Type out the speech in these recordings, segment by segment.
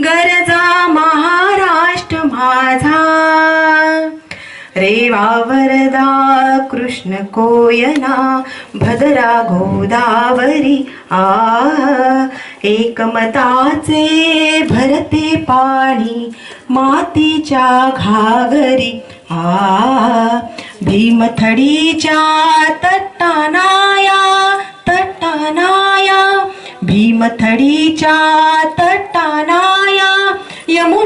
गरजा महाराष्ट्र माझा. रेवा वरदा कृष्ण कोयना भद्रा गोदावरी आ. एकमताचे भरते पाणी मातीच्या घागरी आ. भीमथडीच्या तट्टानाया तट्टानाया भीमथडीच्या तट्टानाया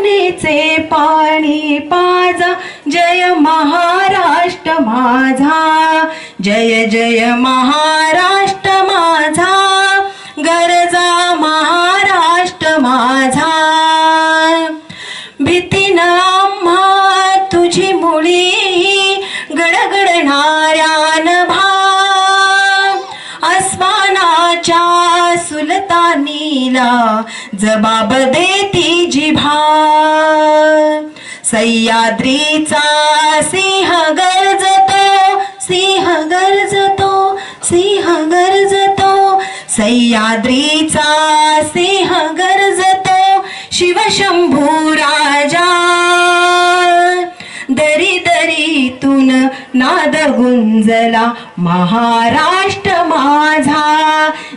करुणेचे पाणी पाजा. जय महाराष्ट्र माझा. जय जय महाराष्ट्र माझा. गरजा महाराष्ट्र माझा. भीतीना आम्हा तुझी मुळी गडगडणाऱ्या नभा अस्मानाच्या सुलतानीला जबाब देती जिभा सह्याद्रीचा सिंह गरजतो सिंह गरजतो सिंह गरजतो. सह्याद्रीचा सिंह गरजतो शिवशंभू राजा. दरी दरीतून नाद गुंजला महाराष्ट्र माझा.